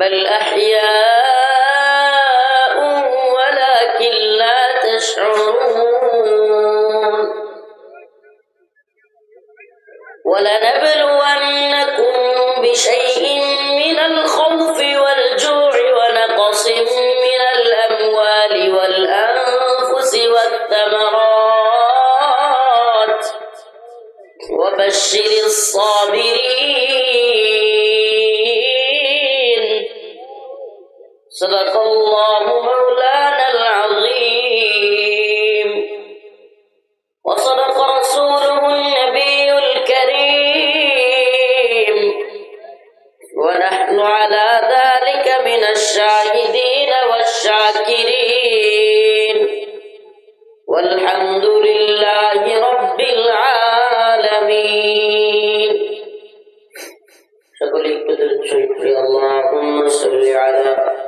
بل أحياء ولكن لا تشعرون ولنبلونكم بشيء من الخوف والجوع ونقص من الأموال والأنفس والثمرات وبشر الصابرين صدق الله مولانا العظيم. وصدق رسوله النبي الكريم. ونحن على ذلك من الشاهدين والشاكرين. والحمد لله رب العالمين. شكرا لك اللهم صل على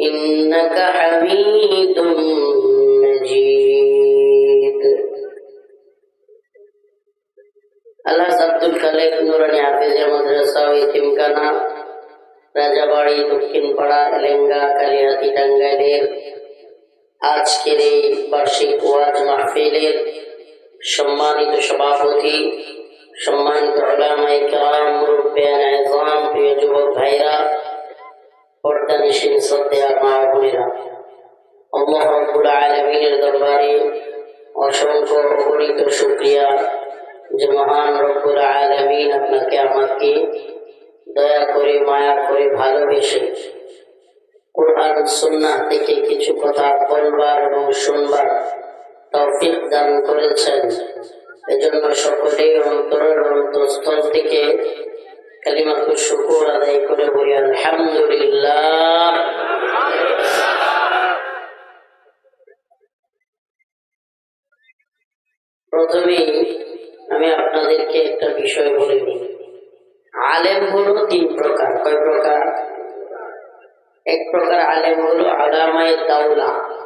إنك حميد مجيد আল্লাহ আব্দুল খালেক নুরানি হাফিজের মাদ্রাসা ও ইতিমখানা রাজাবাড়ি দক্ষিণ পাড়া এলেঙ্গা কালিহাতি টাঙ্গাইলের আজকের এই বার্ষিক ওয়াজ মাহফিলের সম্মানিত সভাপতি সম্মানিত ওলামায়ে কেরাম মুরব্বিয়ান আযম প্রিয় যুবক ভাইরা পর্দা নিশিন শ্রদ্ধেয় মা বোনেরা অসংখ্য শুকরিয়া যে মহান রব্বুল আলামিন আপনাকে আমাকে দয়া করে, মায়া করে ভালোবেসে থেকে কিছু কথা বলবার এবং শুনবার তৌফিক দান করেছেন। এজন্য সকলেই অন্তরের অন্তঃস্থল থেকে কালিমাতুর শুকুর আদায় করে বলি, আলহামদুলিল্লাহ। প্রথমেই আমি আপনাদেরকে একটা বিষয় বলে দিই। আলেম হলো তিন প্রকার। কয় প্রকার? এক প্রকার আলেম হলো আলামায় দাউলা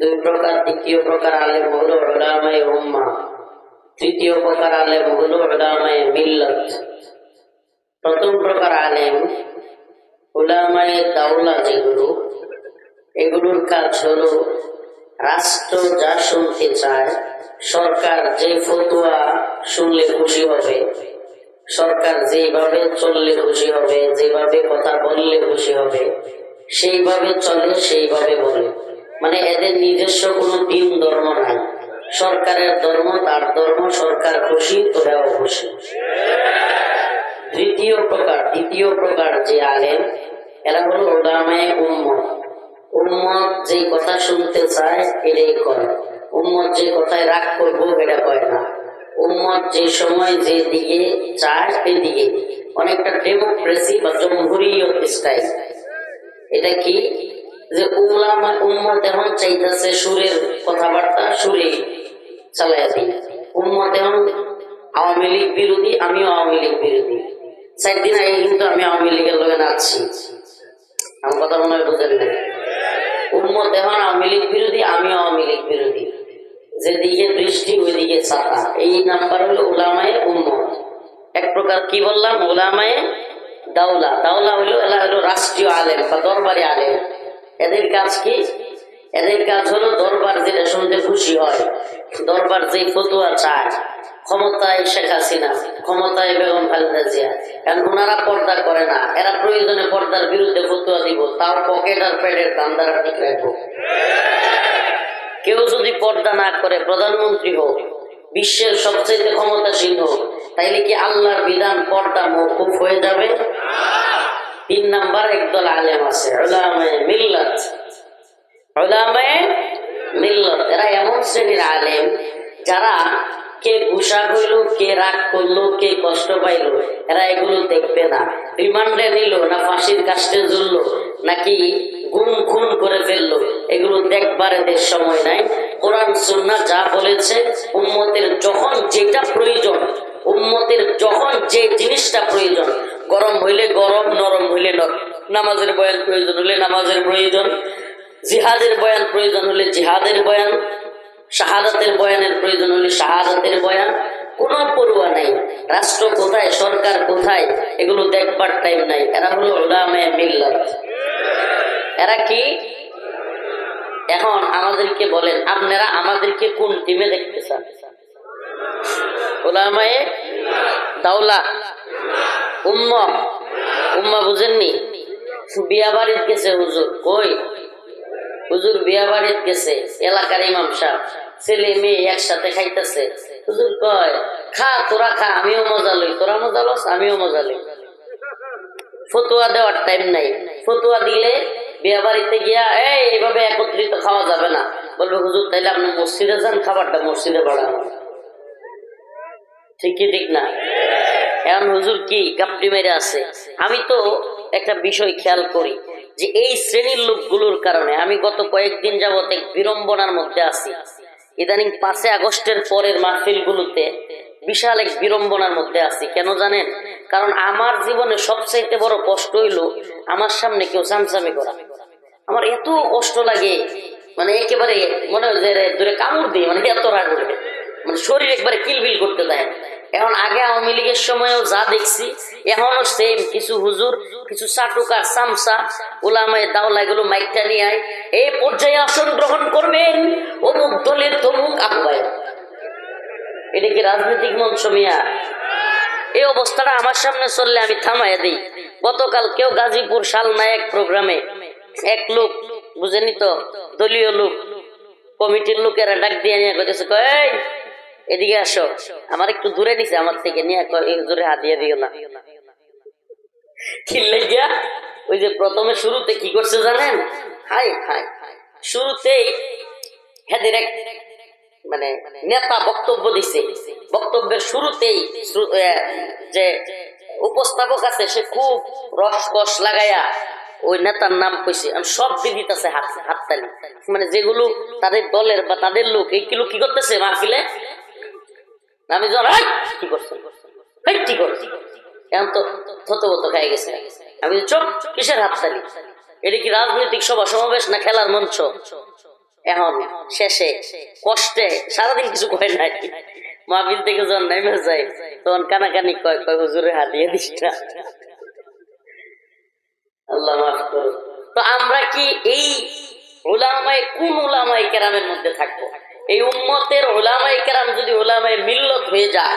দুই প্রকার, দ্বিতীয় প্রকার আলেম হলো ওলামায় উম্মা। তৃতীয় প্রকার আলেম হলো ওলামায় মিল্লত। প্রথম প্রকার আলেম ওলামায় দাউলা যেগুলো, এগুলোর কাজ হলো রাষ্ট্র যা শুনতে চায়, সরকার যে ফতুয়া শুনলে খুশি হবে, সরকার যেভাবে চললে খুশি হবে, যেভাবে কথা বললে খুশি হবে, সেইভাবে চলে, সেইভাবে বলে। মানে এদের নিজস্ব কোনো দিন ধর্ম নাই। সরকারের ধর্ম, তার ধর্ম, সরকার খুশি তোরাও খুশি। তৃতীয় প্রকার, দ্বিতীয় প্রকার যে আলেম, এরা হলো ওলামায়ে উম্মত। উম্মত যে কথা শুনতে চায়, এটাই করে। উম্মত যে কথায় রাগ করব, এটা কয় না। উম্মত যে সময় যে দিকে চায় সেদিকে অনেকটা ডেমোক্রেসি বা জমহুরিয়ত স্টাইল এটা কি? যে উলামা উম্মত এখন চাইতেছে সুরের কথাবার্তা, সুরে চালাই দিই উম্মত এখন আওয়ামী লীগ বিরোধী, আমিও আওয়ামী লীগ বিরোধী। চার দিন আগে কিন্তু আমি আওয়ামী লীগের লোকে নাচছি আমার কথা মনে হয় বুঝেন না উম্মত এখন আওয়ামী লীগ বিরোধী আমিও আওয়ামী লীগ বিরোধী। যেদিকে দৃষ্টি, ওইদিকে চাকা। এই নাম্বার হলো উলামায়ে উম্মত। এক প্রকার কি বললাম? ওলামায়ে দাওলা। দাওলা হলো, এরা হলো রাষ্ট্রীয় আলেম বা দরবারি আলেম। এদের কাজ কি? এদের কাজ হলো দরবার যেটা শুনতে খুশি হয়। দরবার যে ফতুয়া চায়, ক্ষমতায় শেখ হাসিনা, ক্ষমতায় বেগম খালেদা জিয়া। কারণ ওনারা পর্দা করে না, এরা প্রয়োজনে পর্দার বিরুদ্ধে ফতুয়া দিব তাও পকেট আর পেটের দাম দ্বারা ঠিক রাখব। কেউ যদি পর্দা না করে, প্রধানমন্ত্রী হোক, বিশ্বের সবচেয়ে ক্ষমতাসীন হোক, তাইলে কি আল্লাহর বিধান পর্দা মৌকুফ হয়ে যাবে? তিন নাম্বার, একদল আলেম আছে মিল্লাত। এরা এমন শ্রেণির আলেম, যারা কে গুসা হইল, কে রাগ করল, কে কষ্ট পাইলো, এরা এগুলো দেখবে না। রিমান্ডে নিল, না ফাঁসির কাস্টে ঝুললো, নাকি গুম খুন করে ফেলল, এগুলো দেখবার এদের সময় নাই। কোরআন যা বলেছে, উম্মতের যখন যেটা প্রয়োজন, উম্মতের যখন যে জিনিসটা প্রয়োজন, গরম হইলে গরম, নরম হইলে নরম। নামাজের বয়ান প্রয়োজন হলে নামাজের প্রয়োজন। জিহাদের বয়ান প্রয়োজন হলে জিহাদের বয়ান, শাহাদাতের বয়ানের প্রয়োজন হলে শাহাদাতের বয়ান, কোনো পড়ুয়া নাই। রাষ্ট্র কোথায়, সরকার কোথায়, এগুলো দেখবার টাইম নাই। এরা হলো মিল্লাত। এরা কি? এখন আমাদেরকে বলেন, আপনারা আমাদেরকে কোন টিমে দেখতে চান? ওলামায়ে দাওলা, উম্মা। উম্মা বুঝেননি? বিয়া বাড়ির গেছে হুজুর, কই? হুজুর বিয়া বাড়িত গেছে, এলাকার ইমাম সাহেব। ছেলে মেয়ে একসাথে খাইতেছে। হুজুর কয়, খা, তোরা খা, আমিও মজা লই। তোরা মজা লস, আমিও মজা লই। ফতুয়া দেওয়ার টাইম নাই। ফতুয়া দিলে বিয়া বাড়িতে গিয়া, এই, এইভাবে একত্রিত খাওয়া যাবে না। বলবে, হুজুর, তাইলে আপনি মসজিদে যান, খাবারটা মসজিদে বাড়ান। ঠিক কি ঠিক না? এখন হুজুর কি কাপড়ি মেরে আছে। আমি তো একটা বিষয় খেয়াল করি। যে এই শ্রেণির লোকগুলোর কারণে আমি গত কয়েকদিন যাবত এক বিড়ম্বনার মধ্যে আছি। ইদানিং পাঁচে আগস্টের পরের মাহফিলগুলোতে বিশাল এক বিড়ম্বনার মধ্যে আছি। কেন জানেন? কারণ আমার জীবনে সবচাইতে বড় কষ্ট হইল আমার সামনে কেউ চামচামি করা। আমার এত কষ্ট লাগে মানে একেবারে মনে হয় যে দূরে কামড় দিই মানে এত রাগ উঠে মানে শরীর একবারে কিলবিল করতে দেয়। এখন আগে আওয়ামী লীগের সময়ও যা দেখছি, এখনও সেম কিছু হুজুর কিছু চাটুকার সামসা ওলামায় দাওলা এগুলো মাইকটা নিয়ে আয়। এই পর্যায়ে আসন গ্রহণ করবেন অমুক দলের তমুক আহ্বায়ক এটা কি রাজনৈতিক মঞ্চ মিয়া? এই অবস্থাটা আমার সামনে চললে আমি থামাইয়া দিই। গতকাল কেউ গাজীপুর শাল নায়ক প্রোগ্রামে এক লোক, বুঝেনি তো, দলীয় লোক, কমিটির লোকেরা ডাক দিয়ে নিয়ে কইতেছে কই এদিকে আসো। আমার একটু দূরে নিছে, আমার থেকে নিয়ে জোরে হাত দিয়ে দিও না। ওই যে প্রথমে শুরুতে কি করছে জানেন? হাই হাই হেদের এক মানে নেতা বক্তব্য দিছে। বক্তব্যের শুরুতেই যে উপস্থাপক আছে সে খুব রসকস লাগাইয়া ওই নেতার নাম কইছে। সব দিদিত আছে হাত হাততালি। মানে যেগুলো তাদের দলের বা তাদের লোক এইগুলো কি করতেছে মাহফিলে? আমি "এই, কি করছেন এই, কি করছি? তো থতবত গেছে। আমি চোখ কিসের এটা কি রাজনৈতিক সভা সমাবেশ না খেলার মঞ্চ? এখন শেষে, কষ্টে সারাদিন কিছু কয় নাই। থেকে যখন নেমে যায়, তখন কানাকানি কয় কয়, হুজুরে দিস আল্লাহ মাফ তো আমরা কি এই ওলামায় কোন ওলামায় কেরামের মধ্যে থাকব? এই উম্মতের ওলামায় কেরাম যদি ওলামায় মিল্লত হয়ে যায়,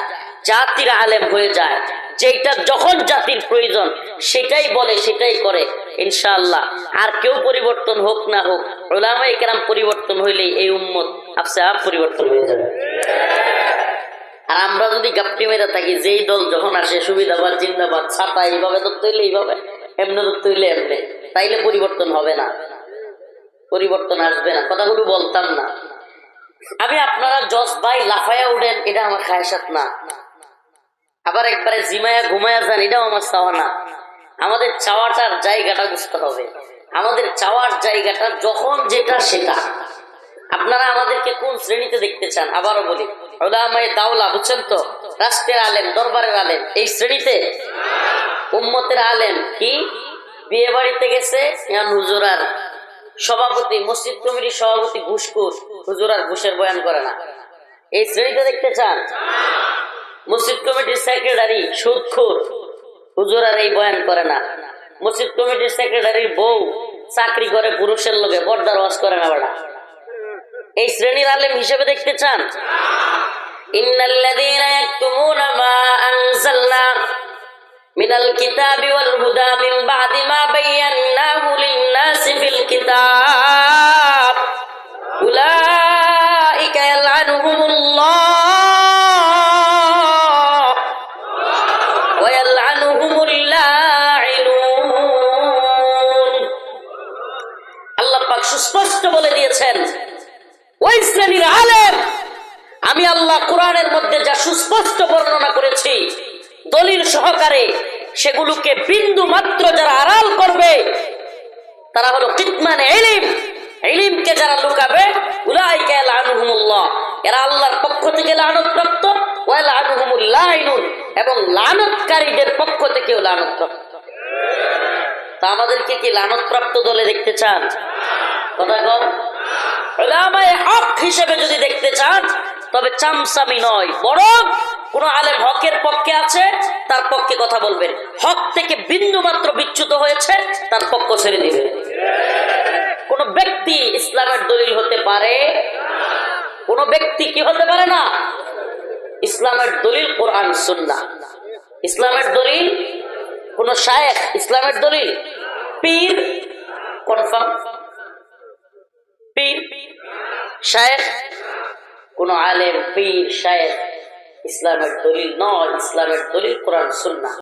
জাতির আলেম হয়ে যায় যেটা যখন জাতির প্রয়োজন, সেটাই বলে, সেটাই করে, ইনশাআল্লাহ। আর কেউ পরিবর্তন হোক না হোক, ওলামায় কেরাম পরিবর্তন হইলেই এই উম্মত আপসে আপ পরিবর্তন হয়ে যাবে। আর আমরা যদি গাপটি মেরে থাকি, যেই দল যখন আসে, সুবিধাবাদ, জিন্দাবাদ, ছাতা, এইভাবে তো তৈলে এইভাবে, এমনি তো তৈলে এমনি, তাইলে পরিবর্তন হবে না। পরিবর্তন আসবে না, কথাগুলো বলতাম না। আমি আপনারা জজ ভাই লাফায়া উঠেন, এটা আমার খায়সাত না। আবার একবারে জিমায়া ঘুমায়া যান, এটাও আমার চাওয়া না। আমাদের চাওয়াটার জায়গাটা বুঝতে হবে। আমাদের চাওয়ার জায়গাটা যখন যেটা সেটা। আপনারা আমাদেরকে কোন শ্রেণীতে দেখতে চান? আবারও বলি ওলামায়ে দাওলা, বুঝছেন তো? রাষ্ট্রের আলেম, দরবারের আলেম, এই শ্রেণীতে? উম্মতের আলেম কি? বিয়ে বাড়িতে গেছে হুজুরার সভাপতি, মসজিদ কমিটির সভাপতি ঘুষখুর। হুজুরার ঘুষের বয়ান করে না। এই শ্রেণীতে দেখতে চান? মসজিদ কমিটির সেক্রেটারি সুদখোর হুজুরার এই বয়ান করে না। মসজিদ কমিটির সেক্রেটারির বউ চাকরি করে পুরুষের লোকে বর্দার ওয়াজ করে না বেড়া এই শ্রেণির আলেম হিসেবে দেখতে চান? ইন্নাল্লাযীনা সুস্পষ্ট বলে দিয়েছেন। ওই শ্রেণির আলেম, আমি আল্লাহ কোরআনের মধ্যে যা সুস্পষ্ট বর্ণনা করেছি, দলিল সহকারে সেগুলোকে বিন্দু মাত্র যারা আড়াল করবে, তারা হলো কিতমান এলিম এলিমকে যারা লুকাবে, উলাইকা লানুহুমুল্লাহ এরা আল্লাহর পক্ষ থেকে লানতপ্রাপ্ত, ওয়া লানুহুমুল লাইনুন এবং লানতকারীদের পক্ষ থেকেও লানতপ্রাপ্ত। তা আমাদেরকে কি লানতপ্রাপ্ত দলে দেখতে চান? কথা কম হক হিসেবে যদি দেখতে চান, তবে চামচামি নয়, বরং কোন আলেম হকের পক্ষে আছে, তার পক্ষে কথা বলবেন। হক থেকে বিন্দু মাত্র বিচ্যুত হয়েছে, তার পক্ষ ছেড়ে দিবেন কোন ব্যক্তি ইসলামের দলিল হতে পারে, কোন ব্যক্তি কি হতে পারে না? ইসলামের দলিল কোরআন, সুন্নাহ। ইসলামের দলিল, কোন শায়েখ ইসলামের দলিল? পীর, কনফার্ম। পীর শায়েখ কোন আলেম পীর শায়েখ ইসলামের দলিল নয় ইসলামের দলিল কোরআন সুন্নাহ।